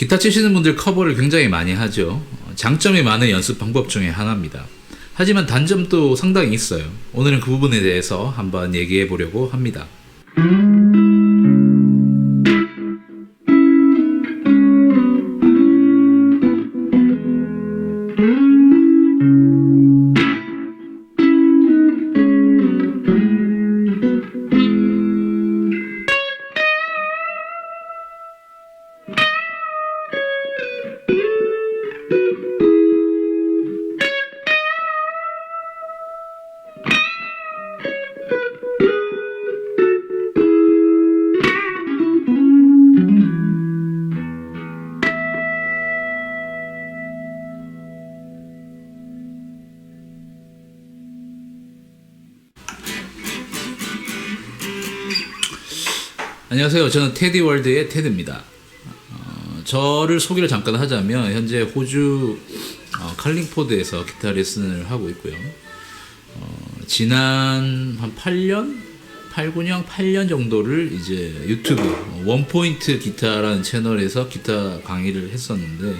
기타 치시는 분들 커버를 굉장히 많이 하죠. 어, 장점이 많은 연습 방법 중에 하나입니다. 하지만 단점도 상당히 있어요. 오늘은 그 부분에 대해서 한번 얘기해 보려고 합니다. 안녕하세요. 저는 테디월드의 테드입니다. 어, 저를 소개를 잠깐 하자면 현재 호주 어, 칼링포드에서 기타 레슨을 하고 있고요. 어, 지난 한 8년, 8, 9년, 8년 정도를 이제 유튜브 어, 원포인트 기타라는 채널에서 기타 강의를 했었는데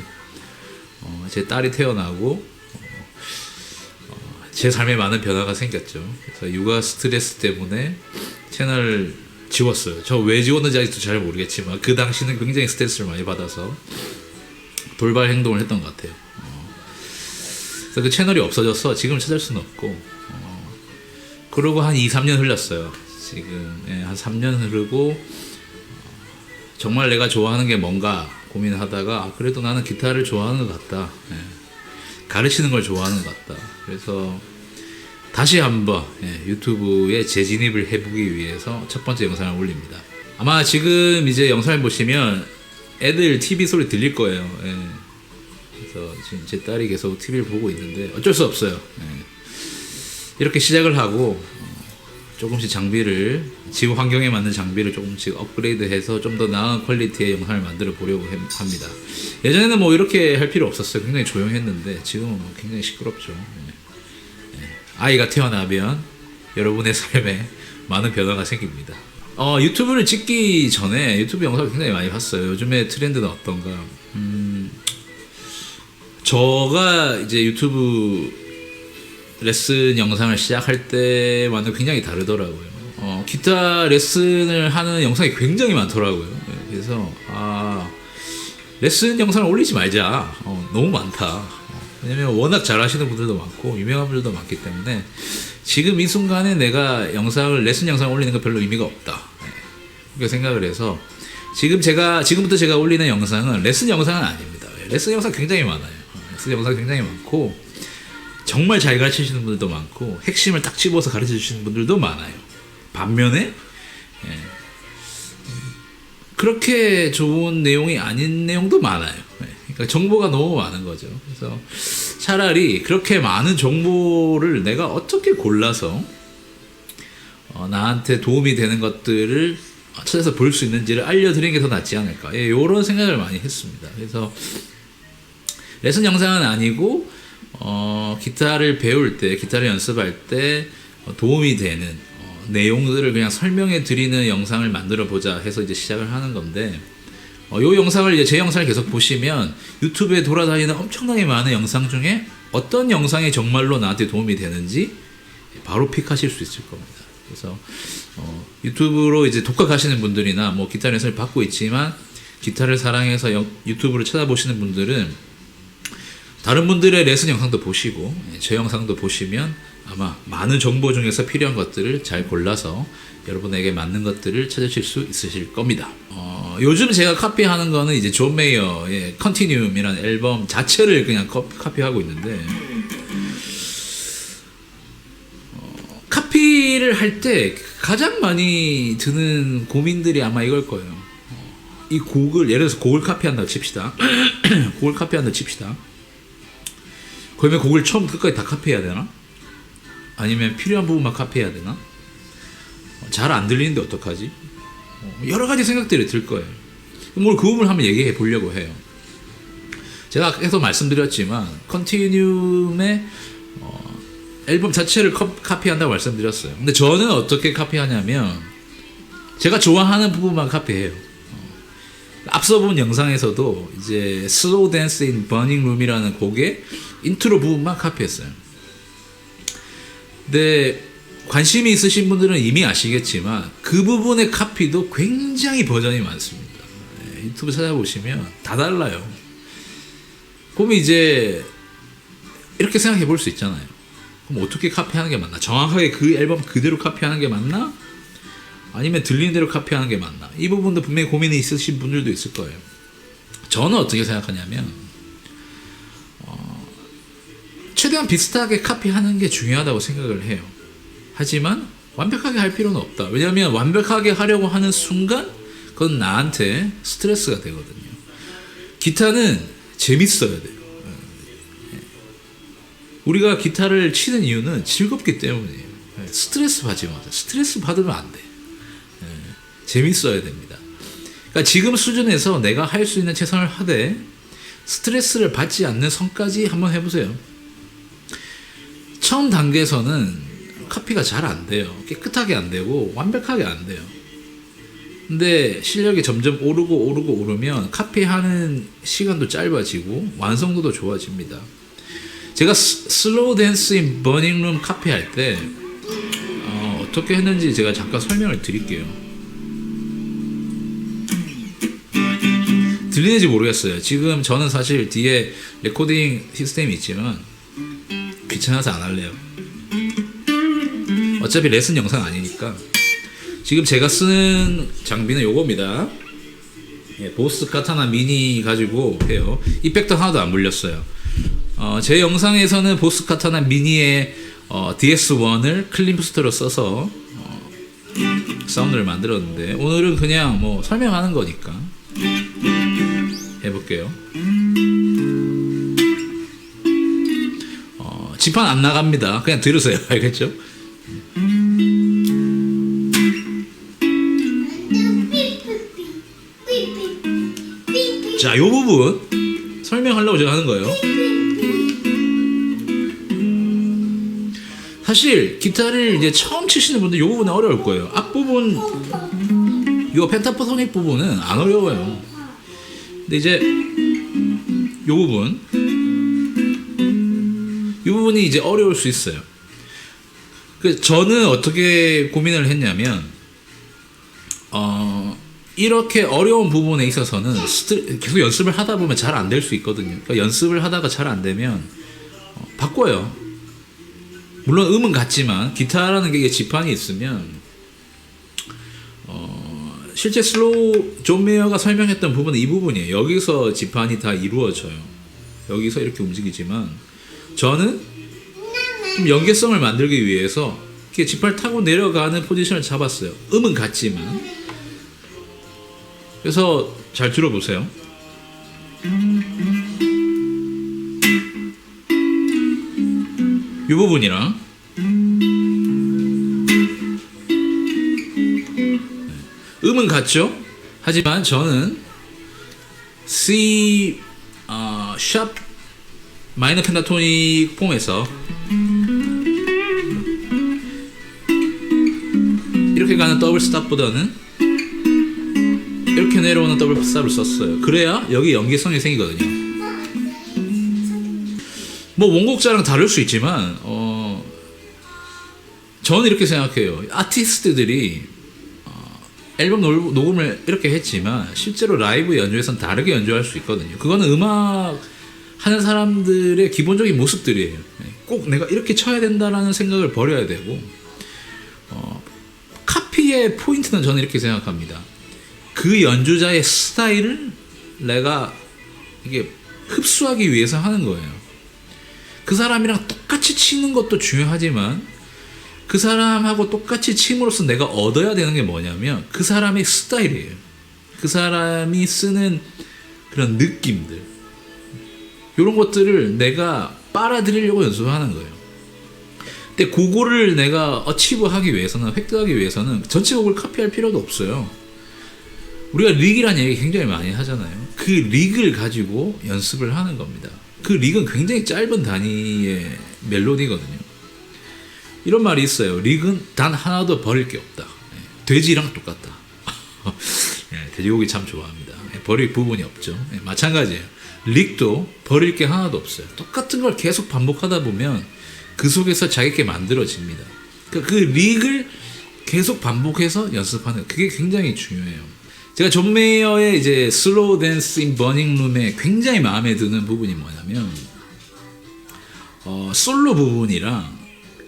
어, 제 딸이 태어나고 어, 제 삶에 많은 변화가 생겼죠. 그래서 육아 스트레스 때문에 채널을 지웠어요. 저 왜 지웠는지 아직도 잘 모르겠지만 그 당시는 굉장히 스트레스를 많이 받아서 돌발 행동을 했던 것 같아요. 어, 그래서 그 채널이 없어져서 지금 찾을 수는 없고 어, 그러고 한 2, 3년 흘렀어요. 지금 예, 한 3년 흐르고 어, 정말 내가 좋아하는 게 뭔가 고민하다가 아, 그래도 나는 기타를 좋아하는 것 같다. 예, 가르치는 걸 좋아하는 것 같다. 그래서 다시 한번 예, 유튜브에 재진입을 해보기 위해서 첫 번째 영상을 올립니다. 아마 지금 이제 영상을 보시면 애들 TV 소리 들릴 거예요. 예. 그래서 지금 제 딸이 계속 TV를 보고 있는데 어쩔 수 없어요. 예. 이렇게 시작을 하고 어, 조금씩 장비를 지구 환경에 맞는 장비를 조금씩 업그레이드해서 좀 더 나은 퀄리티의 영상을 만들어 보려고 해- 합니다. 예전에는 뭐 이렇게 할 필요 없었어요. 굉장히 조용했는데 지금은 뭐 굉장히 시끄럽죠. 예. 아이가 태어나면 여러분의 삶에 많은 변화가 생깁니다. 어, 유튜브를 찍기 전에 유튜브 영상을 굉장히 많이 봤어요. 요즘에 트렌드는 어떤가? 음, 저가 이제 유튜브 레슨 영상을 시작할 때와는 굉장히 다르더라고요. 어, 기타 레슨을 하는 영상이 굉장히 많더라고요. 네, 그래서 아 레슨 영상을 올리지 말자. 어, 너무 많다. 어, 왜냐면 워낙 잘하시는 분들도 많고 유명한 분들도 많기 때문에 지금 이 순간에 내가 영상을 레슨 영상을 올리는 거 별로 의미가 없다. 네, 그렇게 생각을 해서 지금 제가 지금부터 제가 올리는 영상은 레슨 영상은 아닙니다. 레슨 영상 굉장히 많아요. 어, 레슨 영상 굉장히 많고 정말 잘 가르치시는 분들도 많고 핵심을 딱 집어서 가르쳐 주시는 분들도 많아요. 반면에 예, 그렇게 좋은 내용이 아닌 내용도 많아요. 예, 그러니까 정보가 너무 많은 거죠. 그래서 차라리 그렇게 많은 정보를 내가 어떻게 골라서 어, 나한테 도움이 되는 것들을 찾아서 볼 수 있는지를 알려드리는 게 더 낫지 않을까. 예, 이런 생각을 많이 했습니다. 그래서 레슨 영상은 아니고 어, 기타를 배울 때, 기타를 연습할 때 어, 도움이 되는 어, 내용들을 그냥 설명해 드리는 영상을 만들어 보자 해서 이제 시작을 하는 건데 어, 요 영상을 이제 제 영상을 계속 보시면 유튜브에 돌아다니는 엄청나게 많은 영상 중에 어떤 영상이 정말로 나한테 도움이 되는지 바로 픽하실 수 있을 겁니다. 그래서 어, 유튜브로 이제 독학하시는 분들이나 뭐 기타 레슨을 받고 있지만 기타를 사랑해서 영- 유튜브를 찾아보시는 분들은 다른 분들의 레슨 영상도 보시고 예, 제 영상도 보시면 아마 많은 정보 중에서 필요한 것들을 잘 골라서 여러분에게 맞는 것들을 찾으실 수 있으실 겁니다. 어, 요즘 제가 카피하는 거는 이제 존 메이어의 컨티뉴움이라는 앨범 자체를 그냥 커- 카피하고 있는데 어, 카피를 할 때 가장 많이 드는 고민들이 아마 이걸 거예요. 어, 이 곡을 예를 들어서 곡을 카피한다 칩시다. 곡을 카피한다 칩시다. 그러면 곡을 처음 끝까지 다 카피해야 되나? 아니면 필요한 부분만 카피해야 되나? 잘 안 들리는데 어떡하지? 어, 여러 가지 생각들이 들 거예요. 오늘 그 부분을 한번 얘기해 보려고 해요. 제가 계속 말씀드렸지만 컨티뉴움의 어, 앨범 자체를 컵- 카피한다고 말씀드렸어요. 근데 저는 어떻게 카피하냐면 제가 좋아하는 부분만 카피해요. 어, 앞서 본 영상에서도 이제 Slow Dance in Burning Room이라는 곡의 인트로 부분만 카피했어요. 근데 관심이 있으신 분들은 이미 아시겠지만 그 부분의 카피도 굉장히 버전이 많습니다. 네, 유튜브 찾아보시면 다 달라요. 그럼 이제 이렇게 생각해 볼 수 있잖아요. 그럼 어떻게 카피하는 게 맞나? 정확하게 그 앨범 그대로 카피하는 게 맞나? 아니면 들리는 대로 카피하는 게 맞나? 이 부분도 분명히 고민이 있으신 분들도 있을 거예요. 저는 어떻게 생각하냐면 어, 최대한 비슷하게 카피하는 게 중요하다고 생각을 해요. 하지만 완벽하게 할 필요는 없다. 왜냐하면 완벽하게 하려고 하는 순간 그건 나한테 스트레스가 되거든요. 기타는 재밌어야 돼요. 우리가 기타를 치는 이유는 즐겁기 때문이에요. 스트레스 받지 마세요. 스트레스 받으면 안 돼. 예, 재밌어야 됩니다. 그러니까 지금 수준에서 내가 할 수 있는 최선을 하되 스트레스를 받지 않는 선까지 한번 해보세요. 처음 단계에서는 카피가 잘 안 돼요. 깨끗하게 안 되고 완벽하게 안 돼요. 근데 실력이 점점 오르고 오르고 오르면 카피하는 시간도 짧아지고 완성도도 좋아집니다. 제가 슬로우 댄스 인 버닝 룸 카피할 때 어, 어떻게 했는지 제가 잠깐 설명을 드릴게요. 들리는지 모르겠어요. 지금 저는 사실 뒤에 레코딩 시스템이 있지만 귀찮아서 안 할래요. 어차피 레슨 영상 아니니까. 지금 제가 쓰는 장비는 요겁니다. 예, 보스 카타나 미니 가지고 해요. 이펙터 하나도 안 물렸어요. 어, 제 영상에서는 보스 카타나 미니의 어, DS1을 클림프스터로 써서 어, 사운드를 만들었는데 오늘은 그냥 뭐 설명하는 거니까 해볼게요. 어, 지판 안 나갑니다. 그냥 들으세요. 알겠죠? 자, 요 부분 설명하려고 제가 하는 거예요. 사실 기타를 이제 처음 치시는 분들 이 부분은 어려울 거예요. 앞부분 요 펜타포토닉 부분은 안 어려워요. 근데 이제 요 부분 이 부분이 이제 어려울 수 있어요. 그 저는 어떻게 고민을 했냐면 어 이렇게 어려운 부분에 있어서는 계속 연습을 하다 보면 잘 안 될 수 있거든요. 그러니까 연습을 하다가 잘 안 되면 어, 바꿔요. 물론 음은 같지만 기타라는 게 지판이 있으면 어, 실제 슬로우 존 메이어가 설명했던 부분은 이 부분이에요. 여기서 지판이 다 이루어져요. 여기서 이렇게 움직이지만 저는 좀 연계성을 만들기 위해서 이렇게 지판을 타고 내려가는 포지션을 잡았어요. 음은 같지만 그래서 잘 들어보세요. 이 부분이랑 네. 음은 같죠? 하지만 저는 C 어, 샵 마이너 펜타토닉 폼에서 이렇게 가는 더블 스탑보다는 이렇게 내려오는 더블 스탑을 썼어요. 그래야 여기 연계성이 생기거든요. 뭐 원곡자랑 다를 수 있지만 어 저는 이렇게 생각해요. 아티스트들이 어, 앨범 녹- 녹음을 이렇게 했지만 실제로 라이브 연주에선 다르게 연주할 수 있거든요. 그거는 음악 하는 사람들의 기본적인 모습들이에요. 네, 꼭 내가 이렇게 쳐야 된다라는 생각을 버려야 되고 어, 카피의 포인트는 저는 이렇게 생각합니다. 그 연주자의 스타일을 내가 이게 흡수하기 위해서 하는 거예요. 그 사람이랑 똑같이 치는 것도 중요하지만 그 사람하고 똑같이 침으로써 내가 얻어야 되는 게 뭐냐면 그 사람의 스타일이에요. 그 사람이 쓰는 그런 느낌들. 이런 것들을 내가 빨아들이려고 연습하는 거예요. 근데 그거를 내가 어치브 하기 위해서는, 획득하기 위해서는 전체 곡을 카피할 필요도 없어요. 우리가 릭이라는 얘기 굉장히 많이 하잖아요. 그 릭을 가지고 연습을 하는 겁니다. 그 릭은 굉장히 짧은 단위의 멜로디거든요. 이런 말이 있어요. 릭은 단 하나도 버릴 게 없다. 예, 돼지랑 똑같다. 예, 돼지고기 참 좋아합니다. 예, 버릴 부분이 없죠. 예, 마찬가지예요. 릭도 버릴 게 하나도 없어요. 똑같은 걸 계속 반복하다 보면 그 속에서 자기게 만들어집니다. 그, 그 릭을 계속 반복해서 연습하는 그게 굉장히 중요해요. 제가 존 메이어의 이제 슬로우 댄스 인 버닝 룸에 굉장히 마음에 드는 부분이 뭐냐면 어, 솔로 부분이랑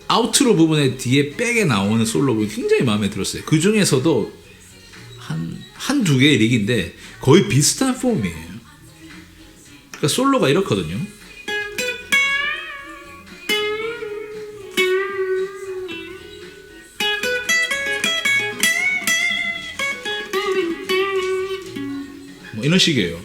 아우트로 부분의 뒤에 백에 나오는 솔로 부분이 굉장히 마음에 들었어요. 그 중에서도 한, 한 두 개의 릭인데 거의 비슷한 폼이에요. 그러니까 솔로가 이렇거든요. 뭐 이런 식이에요.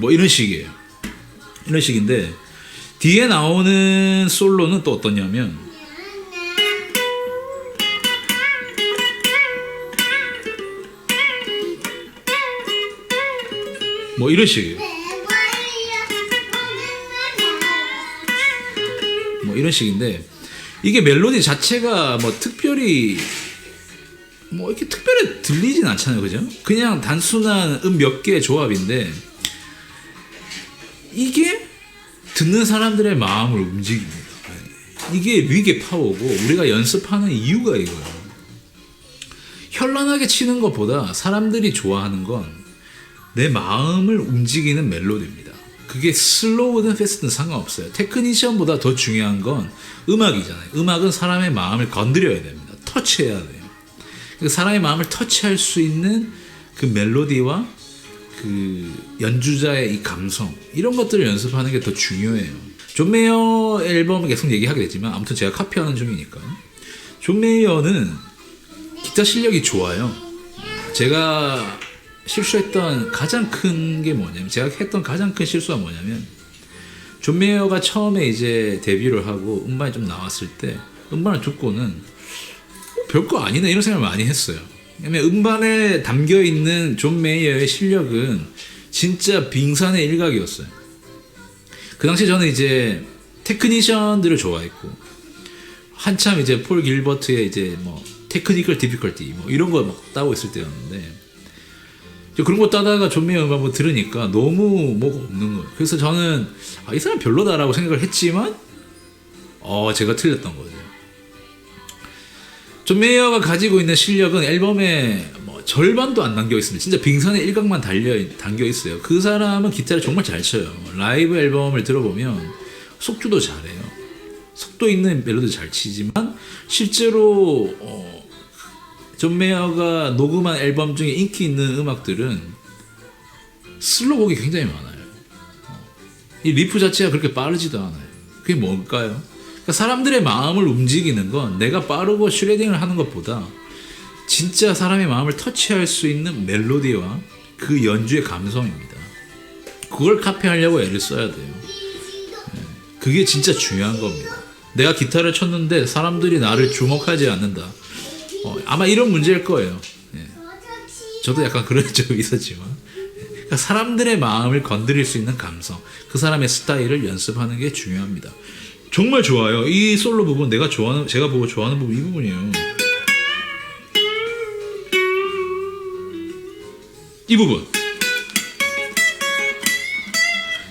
뭐 이런 식이에요. 이런 식인데 뒤에 나오는 솔로는 또 어떠냐면 뭐 이런 식이에요. 뭐 이런 식인데 이게 멜로디 자체가 뭐 특별히 뭐 이렇게 특별히 들리진 않잖아요, 그죠? 그냥 단순한 음 몇 개의 조합인데 이게 듣는 사람들의 마음을 움직입니다. 이게 위계 파워고 우리가 연습하는 이유가 이거예요. 현란하게 치는 것보다 사람들이 좋아하는 건 내 마음을 움직이는 멜로디입니다. 그게 슬로우든 패스트든 상관없어요. 테크니션보다 더 중요한 건 음악이잖아요. 음악은 사람의 마음을 건드려야 됩니다. 터치해야 돼요. 그 사람의 마음을 터치할 수 있는 그 멜로디와 그 연주자의 이 감성 이런 것들을 연습하는 게 더 중요해요. 존 메이어 앨범 계속 얘기하게 되지만 아무튼 제가 카피하는 중이니까 존 메이어는 기타 실력이 좋아요. 제가 실수했던 가장 큰 게 뭐냐면 제가 했던 가장 큰 실수가 뭐냐면 존 메이어가 처음에 이제 데뷔를 하고 음반이 좀 나왔을 때 음반을 듣고는 어, 별거 아니네 이런 생각을 많이 했어요. 왜냐면 음반에 담겨 있는 존 메이어의 실력은 진짜 빙산의 일각이었어요. 그 당시 저는 이제 테크니션들을 좋아했고 한참 이제 폴 길버트의 이제 뭐 테크니컬 디피컬티 뭐 이런 거 막 따고 있을 때였는데 저 그런 거 따다가 존 메이어 음악 뭐 들으니까 너무 뭐가 없는 거예요. 그래서 저는 아, 이 사람 별로다라고 생각을 했지만 어 제가 틀렸던 거죠. 존 메이어가 가지고 있는 실력은 앨범에 뭐 절반도 안 담겨 있습니다. 진짜 빙산의 일각만 달려 담겨 있어요. 그 사람은 기타를 정말 잘 쳐요. 라이브 앨범을 들어보면 속주도 잘해요. 속도 있는 멜로디 잘 치지만 실제로 어, 존 메이어가 녹음한 앨범 중에 인기 있는 음악들은 슬로곡이 굉장히 많아요. 어, 이 리프 자체가 그렇게 빠르지도 않아요. 그게 뭘까요? 그러니까 사람들의 마음을 움직이는 건 내가 빠르고 슈레딩을 하는 것보다 진짜 사람의 마음을 터치할 수 있는 멜로디와 그 연주의 감성입니다. 그걸 카피하려고 애를 써야 돼요. 예, 그게 진짜 중요한 겁니다. 내가 기타를 쳤는데 사람들이 나를 주목하지 않는다. 어, 아마 이런 문제일 거예요. 예. 저도 약간 그런 적이 있었지만 예. 그러니까 사람들의 마음을 건드릴 수 있는 감성, 그 사람의 스타일을 연습하는 게 중요합니다. 정말 좋아요. 이 솔로 부분 내가 좋아하는 제가 보고 좋아하는 부분 이 부분이에요. 이 부분.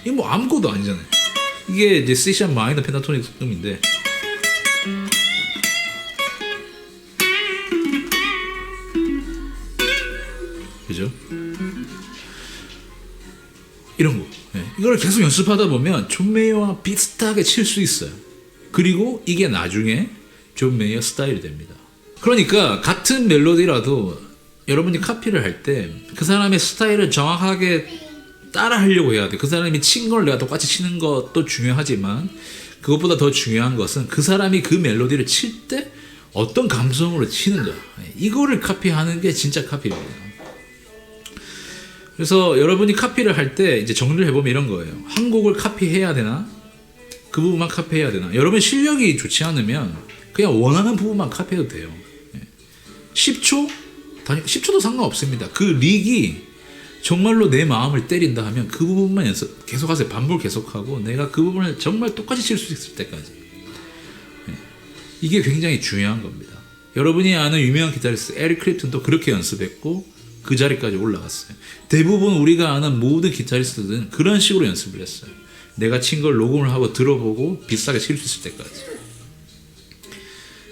이게 뭐 아무것도 아니잖아요. 이게 이제 C 마이너 펜타토닉 음인데 이걸 계속 연습하다 보면 존 메이어와 비슷하게 칠 수 있어요. 그리고 이게 나중에 존 메이어 스타일이 됩니다. 그러니까 같은 멜로디라도 여러분이 카피를 할 때 그 사람의 스타일을 정확하게 따라 하려고 해야 돼. 그 사람이 친 걸 내가 똑같이 치는 것도 중요하지만 그것보다 더 중요한 것은 그 사람이 그 멜로디를 칠 때 어떤 감성으로 치는가. 이거를 카피하는 게 진짜 카피입니다. 그래서 여러분이 카피를 할 때 이제 정리를 해보면 이런 거예요. 한 곡을 카피해야 되나? 그 부분만 카피해야 되나? 여러분 실력이 좋지 않으면 그냥 원하는 부분만 카피해도 돼요. 예. 10초? 10초도 상관없습니다. 그 릭이 정말로 내 마음을 때린다 하면 그 부분만 연습 계속하세요. 반복 계속하고 내가 그 부분을 정말 똑같이 칠 수 있을 때까지. 이게 굉장히 중요한 겁니다. 여러분이 아는 유명한 기타리스트 에릭 크립튼도 그렇게 연습했고 그 자리까지 올라갔어요. 대부분 우리가 아는 모든 기타리스트들은 그런 식으로 연습을 했어요. 내가 친 걸 녹음을 하고 들어보고 비싸게 칠 수 있을 때까지.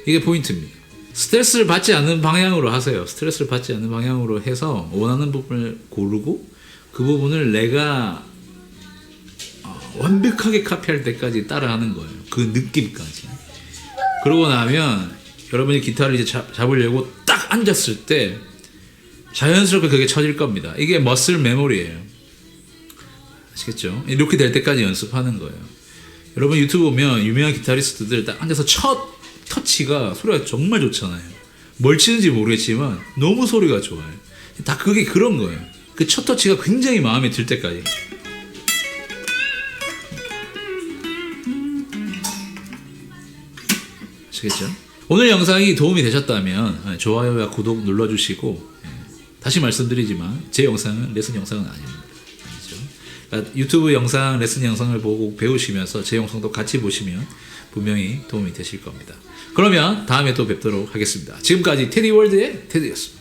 이게 포인트입니다. 스트레스를 받지 않는 방향으로 하세요. 스트레스를 받지 않는 방향으로 해서 원하는 부분을 고르고 그 부분을 내가 어, 완벽하게 카피할 때까지 따라하는 거예요. 그 느낌까지. 그러고 나면 여러분이 기타를 이제 잡, 잡으려고 딱 앉았을 때 자연스럽게 그게 쳐질 겁니다. 이게 머슬 메모리예요. 아시겠죠? 이렇게 될 때까지 연습하는 거예요. 여러분 유튜브 보면 유명한 기타리스트들 딱 앉아서 첫 터치가 소리가 정말 좋잖아요. 뭘 치는지 모르겠지만 너무 소리가 좋아요. 다 그게 그런 거예요. 그 첫 터치가 굉장히 마음에 들 때까지. 아시겠죠? 오늘 영상이 도움이 되셨다면 좋아요와 구독 눌러주시고 예, 다시 말씀드리지만 제 영상은 레슨 영상은 아닙니다. 그러니까 유튜브 영상, 레슨 영상을 보고 배우시면서 제 영상도 같이 보시면 분명히 도움이 되실 겁니다. 그러면 다음에 또 뵙도록 하겠습니다. 지금까지 테디월드의 테디였습니다.